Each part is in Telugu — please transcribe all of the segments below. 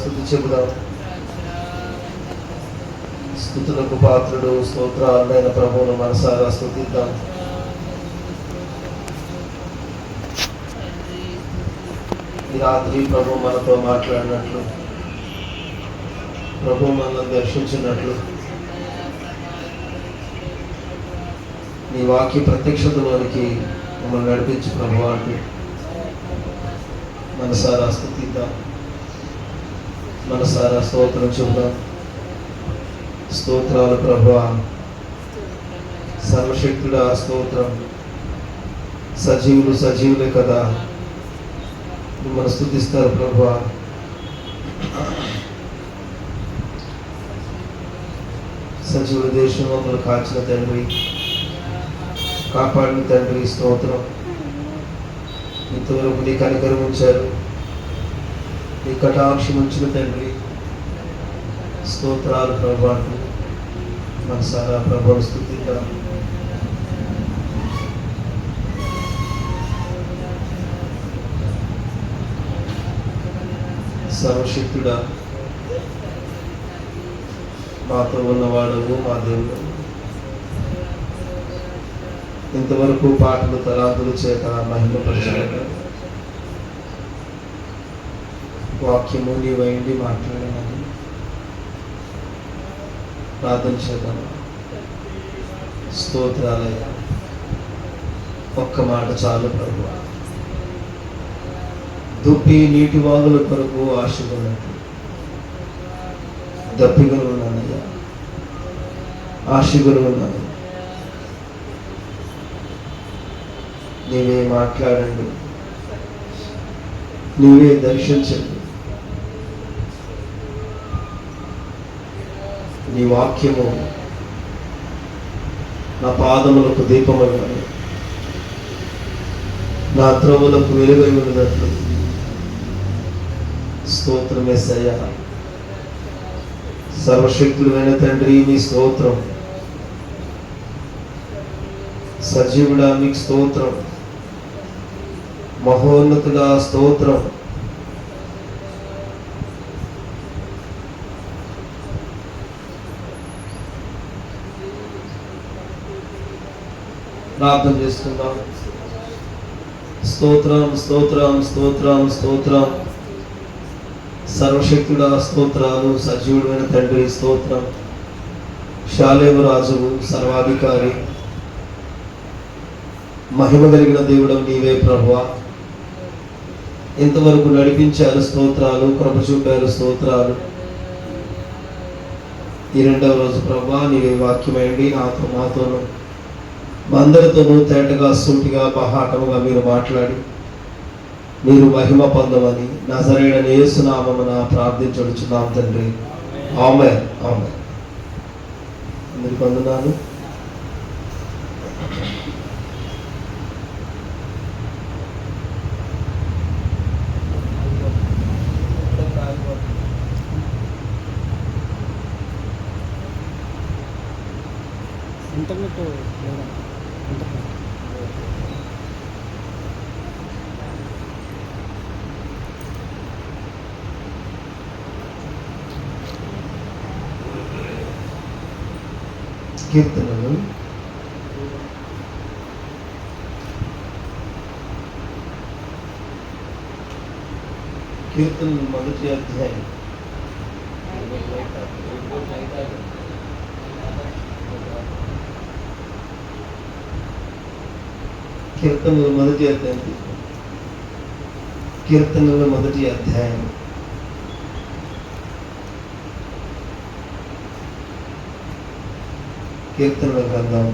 స్థుతి చెబుదాం స్థుతులకు పాత్రుడు స్తోత్రాలైన ప్రభువును మనసారా స్థుతిద్దాం. ఈ రాత్రి ప్రభు మనతో మాట్లాడినట్లు ప్రభు మనల్ని దర్శించినట్లు నీ వాక్య ప్రత్యక్షతలోనికి మమ్మల్ని నడిపించు ప్రభు అంటూ మనసారా స్థుతిద్దాం. మనసారా స్తోత్రం చెబుదాం స్తోత్రాలు ప్రభు. సర్వశక్తుడా స్తోత్రం. సజీవులు సజీవులే కదా. మిమ్మల్ని స్థుతిస్తారు ప్రభు. సజీవుల దేశం మమ్మల్ని కాచిన తండ్రి. కాపాడిన తండ్రి స్తోత్రం. ఇంతవరకు నీ కనికరం ఉంచారు. నీ కటాక్షం ఉంచిన తండ్రి. స్తోత్రాలు ప్రభు అంటూ మనసారా ప్రభుని స్థుతిద్దాం సర్వశక్తుడా మాతో ఉన్నవాడు మా దేవుడు. ఇంతవరకు పాటలు తలాంతుల చేత మహిమపరచలేక వాక్యము నీవైండి మాట్లాడమని ప్రార్థన చేద్దాం. స్తోత్రాలయ ఒక్క మాట చాలు ప్రభు. దుప్పి నీటి వాగుల కొరకు ఆశగొన్నట్టు దప్పిగలు ఉన్నానయ్యా. ఆశగలు ఉన్నాను నీవే మాట్లాడండి. నీవే దర్శించండి. నీ వాక్యము నా పాదములకు దీపమయ్యాను నా త్రములకు వెలుగై ఉన్నట్లు. స్తోత్రమేసయ్యా సర్వశక్తులైన తండ్రి మీ స్తోత్రం. సజీవుడా మీకు స్తోత్రం. మహోన్నతుడా స్తోత్రం. ప్రార్థన చేస్తున్నాం. స్తోత్రం స్తోత్రం స్తోత్రం స్తోత్రం. సర్వశక్తుడ స్తోత్రాలు సజీవుడైన తండ్రి స్తోత్రం. శాలేవ రాజువు సర్వాధికారి. మహిమ కలిగిన దేవుడు నీవే ప్రభువ. ఇంతవరకు నడిపించారు స్తోత్రాలు కృప చూపారు స్తోత్రాలు. ఈ రెండవ రోజు ప్రభా నీవే వాక్యమైంది నాతో మాతోను. అందరితోనూ తేటగా సూటిగా మహాటముగా మీరు మాట్లాడి మీరు మహిమ పొందమని నజరైన యేసునామమున ప్రార్థించుడుచున్నాం తండ్రి. ఆమె ఆమె అందరికి వందనాలు. ఇంటర్నెట్ లేదా ఇంటర్నెట్ కీర్తనలు కీర్తనలు మొదటి అధ్యాయం కీర్తనలు మొదటి అధ్యాయం తీసుకో. కీర్తనలు మొదటి అధ్యాయం కీర్తనల గ్రంథం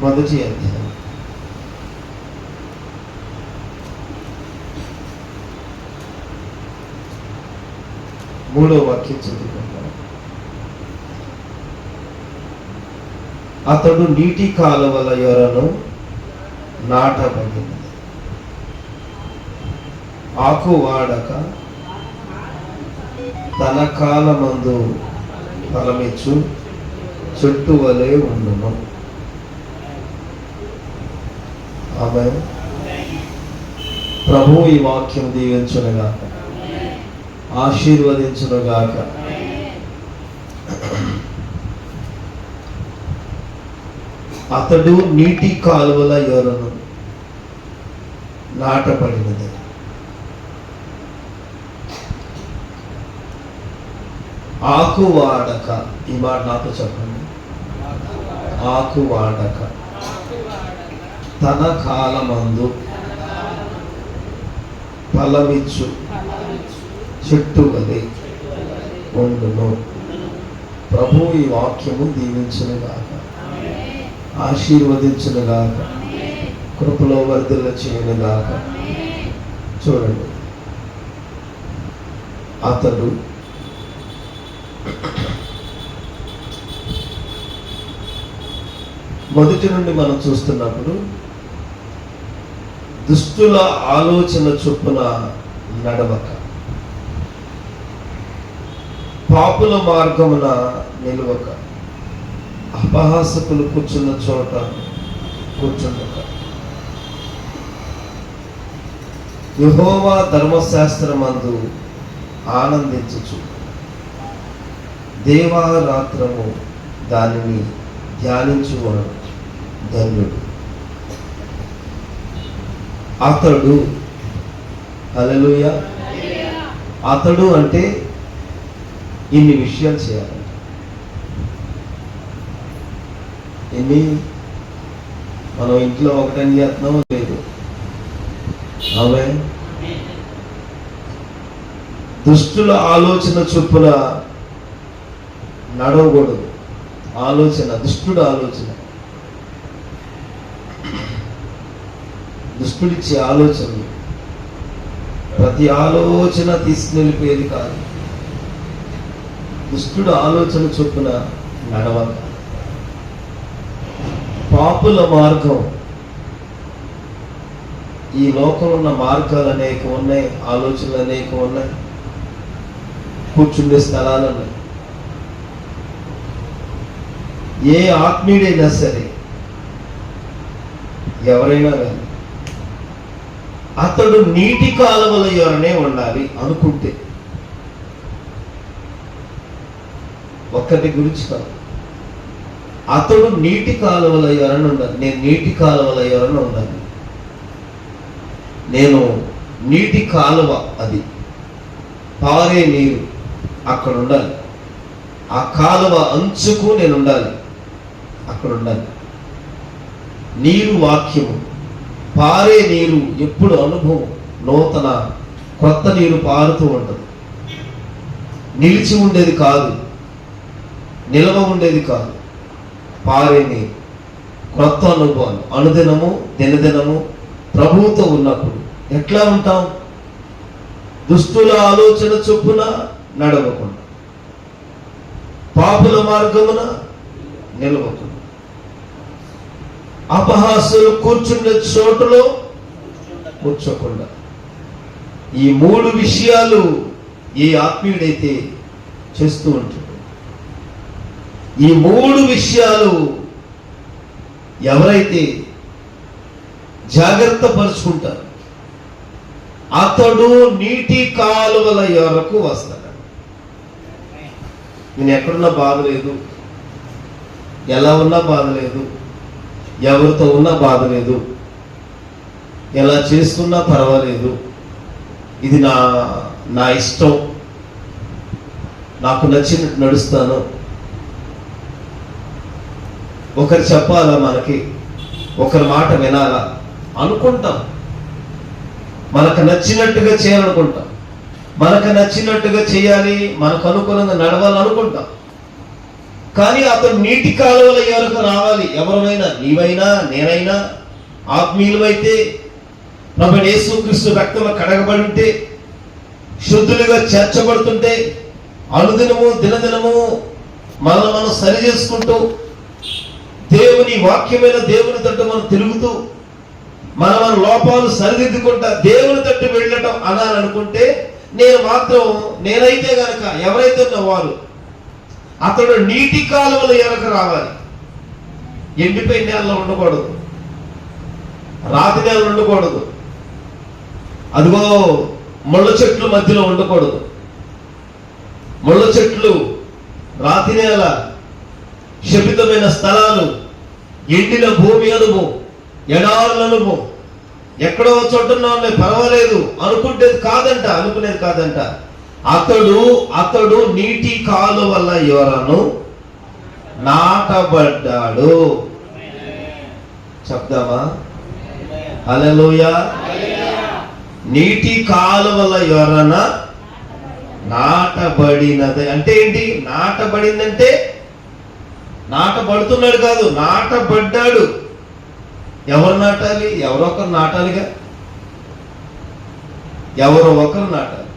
మొదటి అధ్యాయం మూడో వాక్యం చదువుకుంటాం అతడు నీటి కాలువల యొరను నాటబడింది ఆకు వాడక తన కాలమందు ఫలమిచ్చు చెట్టు వలె ఉండును. ఆమె ప్రభు ఈ వాక్యం దీవించునుగాక ఆశీర్వదించునుగాక. అతడు నీటి కాలువల యోరను నాటబడినది. ఆకు వాడక ఈ మాట నాతో చెప్పండి. ఆకు వాడక. తన కాలమందు ఫలమిచ్చు చెట్టు వలె ఉండును. ప్రభు ఈ వాక్యము దీవించునుగాక. ఆశీర్వదించునుగాక. కృపలో వర్ధల చేయనుగాక. చూడండి. అతడు మొదటి నుండి మనం చూస్తున్నప్పుడు దుష్టుల ఆలోచన చొప్పున నడవక. పాపుల మార్గమున నిలవక. అపహాసకులు కూర్చున్న చోట కూర్చుండక యహోవా ధర్మశాస్త్రమందు ఆనందించచ్చు దేవారాత్రము దానిని ధ్యానించువాడు ధన్యుడు. అతడు అలలుయ అతడు అంటే ఇన్ని విషయాలు చేయాలి. ఎన్ని మనం ఇంట్లో ఒకటని చేస్తున్నామో లేదు. ఆమె దుష్టుల ఆలోచన చొప్పున నడవకూడదు. ఆలోచన దుష్టుడు ఆలోచన. దుష్టుడిచ్చే ఆలోచనలు ప్రతి ఆలోచన తీసుకెళ్ళిపోయేది కాదు. దుష్టుడు ఆలోచన చొప్పున నడవాలి పాపుల మార్గం. ఈ లోకంలో ఉన్న మార్గాలు అనేక ఉన్నాయి ఆలోచనలు అనేక ఉన్నాయి కూర్చుండే స్థలాలు ఉన్నాయి. ఏ ఆత్మీయుడైనా సరే ఎవరైనా కానీ అతడు నీటి కాలువల ఎవరనే ఉండాలి అనుకుంటే. ఒక్కటి గురించి కాదు. అతడు నీటి కాలువల యొరన ఉండాలి నేను నీటి కాలువల యొరన ఉండాలి నేను నీటి కాలువ అది. పారే నీరు అక్కడ ఉండాలి. ఆ కాలువ అంచుకు నేను ఉండాలి. అక్కడ ఉండాలి. నీరు వాక్యము. పారే నీరు ఎప్పుడు అనుభవం. నూతన కొత్త నీరు పారుతూ ఉంటుంది. నిలిచి ఉండేది కాదు. నిల్వ ఉండేది కాదు. పారే క్రొత్త అనుభవాలు. అనుదినము దినదినము ప్రభువుతో ఉన్నప్పుడు ఎట్లా ఉంటాం? దుస్తుల ఆలోచన చొప్పున నడవకుండా పాపుల మార్గమున నిలవకుండా. అపహాసులు కూర్చుండే చోటులో కూర్చోకుండా. ఈ మూడు విషయాలు ఏ ఆత్మీయుడైతే చేస్తూ ఉంటాడు ఈ మూడు విషయాలు ఎవరైతే జాగ్రత్త పరుచుకుంటారు అతడు నీటి కాలువల యొరకు వస్తాడు. నేను ఎక్కడున్నా బాధ లేదు. ఎలా ఉన్నా బాధ లేదు. ఎవరితో ఉన్నా బాధ లేదు. ఎలా చేస్తున్నా పర్వాలేదు. ఇది నా నా ఇష్టం. నాకు నచ్చినట్టు నడుస్తాను. ఒకరు చెప్పాలా మనకి? ఒకరి మాట వినాలా? అనుకుంటాం. మనకు నచ్చినట్టుగా చేయాలనుకుంటాం. మనకు నచ్చినట్టుగా చేయాలి మనకు అనుకూలంగా నడవాలనుకుంటాం. కానీ అతను నీటి కాలువల ఎవరికి రావాలి. ఎవరినైనా నీవైనా నేనైనా ఆత్మీయులమైతే ప్రభు యేసుక్రీస్తు రక్తంలో కడగబడి ఉంటే శుద్ధులుగా చేర్చబడుతుంటే అనుదినము దినదినము మనల్ని మనం సరి చేసుకుంటూ దేవుని వాక్యమైన దేవుని తట్టు మనం తిరుగుతూ మన మన లోపాలు సరిదిద్దుకుంటా దేవుని తట్టు వెళ్ళటం అనాలనుకుంటే నేను మాత్రం నేనైతే గనక ఎవరైతే ఉన్నవారు అతడు నీటి కాలువలు ఎనక రావాలి. ఎండిపోయిన నేలలో ఉండకూడదు. రాతి నేల ఉండకూడదు. అదిగో ముళ్ళ చెట్లు మధ్యలో ఉండకూడదు. ముళ్ళ చెట్లు రాతి నేల శపితమైన స్థలాలు ఎండిన భూమి అనుభవం ఎడారుల అనుభవం. ఎక్కడో చోటున్నా ఉన్నాయి పర్వాలేదు అనుకుంటేది కాదంట అనుకునేది కాదంట. అతడు అతడు నీటి కాలు వల్ల ఎవరను నాటబడ్డాడు. చెప్దామా? అలలోయ నీటి కాలువల ఎవరన్నా నాటబడినది. అంటే ఏంటి? నాటబడిందంటే నాటబడుతున్నాడు కాదు నాటబడ్డాడు ఎవరు నాటాలి? ఎవరొకరు నాటాలిగా. ఎవరో ఒకరు నాటాలి.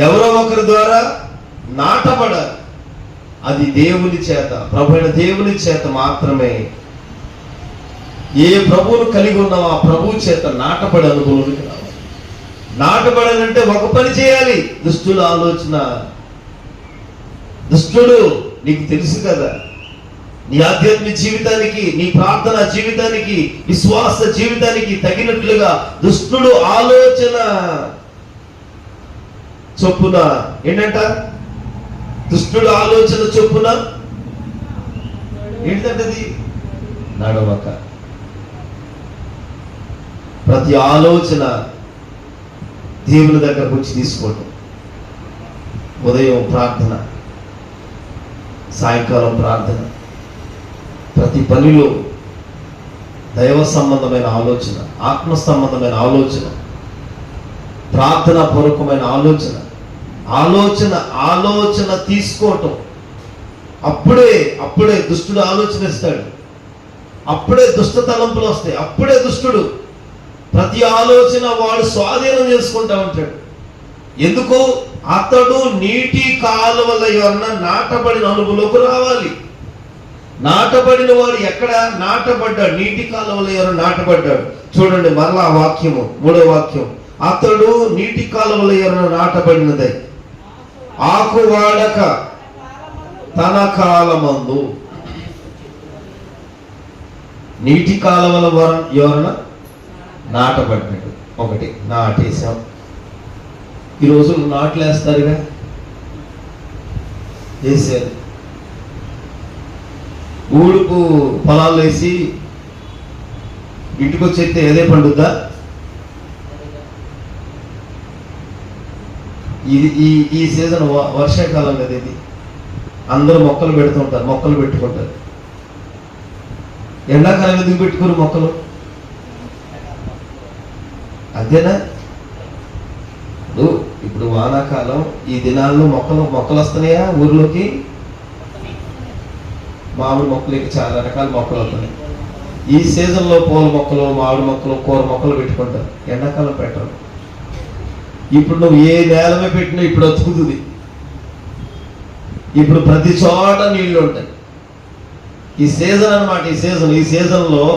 ఎవరో ఒకరి ద్వారా నాటబడాలి. అది దేవుని చేత ప్రభుైన దేవుని చేత మాత్రమే. ఏ ప్రభువును కలిగి ఉన్నామో ఆ ప్రభువు చేత నాటబడి అనుభవానికి రావాలి. నాటబడాలంటే ఒక పని చేయాలి. దుష్టుల ఆలోచన. దుష్టుడు నీకు తెలుసు కదా నీ ఆధ్యాత్మిక జీవితానికి నీ ప్రార్థన జీవితానికి విశ్వాస జీవితానికి తగినట్లుగా దుష్టుడు ఆలోచన చొప్పున ఏంటంట? దుష్టుడు ఆలోచన చొప్పున ఏంటంటది? నడవక. ప్రతి ఆలోచన దేవుని దగ్గరకు వచ్చి తీసుకోవటం. ఉదయం ప్రార్థన. సాయంకాలం ప్రార్థన. ప్రతి పనిలో దైవ సంబంధమైన ఆలోచన ఆత్మ సంబంధమైన ఆలోచన ప్రార్థనా పూర్వకమైన ఆలోచన ఆలోచన ఆలోచన తీసుకోవటం. అప్పుడే అప్పుడే దుష్టుడు ఆలోచన ఇస్తాడు అప్పుడే దుష్ట తలంపులు వస్తాయి. అప్పుడే దుష్టుడు ప్రతి ఆలోచన వాడు స్వాధీనం చేసుకుంటా ఉంటాడు. ఎందుకు? అతడు నీటి కాలువల యొన్న నాటబడిన అనుభవంలోకి రావాలి. నాటబడిన వాడు ఎక్కడ? నాటబడ్డాడు. నీటి కాలువల యొన్న నాటబడ్డాడు. చూడండి మరలా వాక్యము మూడో వాక్యం. అతడు నీటి కాలువల యొన్న నాటబడినదే. ఆకు వాడక తన కాలమందు. నీటి కాలువల వర- ఎవరన నాటబడ్డాడు. ఒకటి నాటేశాం. ఈ రోజులు నాట్లేస్తారుగా? వేసారు ఊడుపు పొలాలు వేసి ఇంటికి వచ్చేస్తే ఏదే పండుద్దా? ఇది ఈ ఈ సీజన్ వ- వర్షాకాలం కదా ఇది. అందరూ మొక్కలు పెడుతుంటారు మొక్కలు పెట్టుకుంటారు. ఎండాకాలం ఎందుకు పెట్టుకోరు మొక్కలు? అంతేనా ఇప్పుడు వానాకాలం ఈ దినాల్లో మొక్కలు మొక్కలు వస్తున్నాయా? ఊర్లోకి? మామిడి మొక్కలు చాలా రకాల మొక్కలు వస్తున్నాయి. ఈ సీజన్లో పూల మొక్కలు మామిడి మొక్కలు కూర మొక్కలు పెట్టుకుంటారు. ఎండాకాలం పెట్టరు. ఇప్పుడు నువ్వు ఏ నేలమే పెట్టినా ఇప్పుడు అతుకుతుంది. ఇప్పుడు ప్రతి చోట నీళ్ళు ఉంటాయి. ఈ సీజన్ అన్నమాట ఈ సీజన్. ఈ సీజన్లో